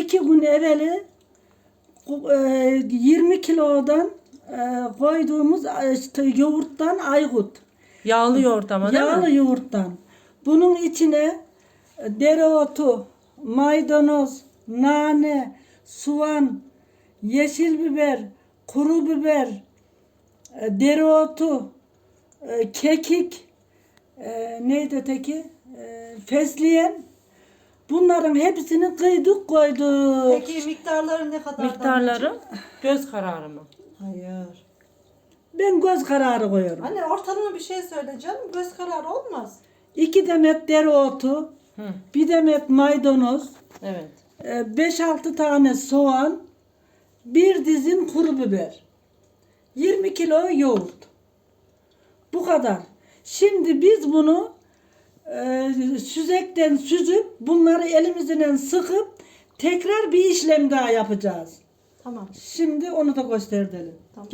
iki gün evveli e, 20 kilodan e, koyduğumuz e, yoğurttan aygıt. Yağlı yoğurt ama değil Yağlı mi? yoğurttan. Bunun içine e, dereotu, maydanoz, nane, soğan, yeşil biber, kuru biber, e, dereotu, e, kekik, e, neydi öteki? E, fesleğen. Bunların hepsini kıydık koyduk. Peki miktarları ne kadar? Miktarları göz kararı mı? Hayır. Ben göz kararı koyuyorum. Anne ortalama bir şey söyle canım. Göz kararı olmaz. İki demet dereotu, Hı. bir demet maydanoz, Evet. 5-6 tane soğan, bir dizim kuru biber, 20 kilo yoğurt. Bu kadar. Şimdi biz bunu e, süzekten süzüp bunları elimizden sıkıp tekrar bir işlem daha yapacağız. Tamam. Şimdi onu da gösterelim. Tamam.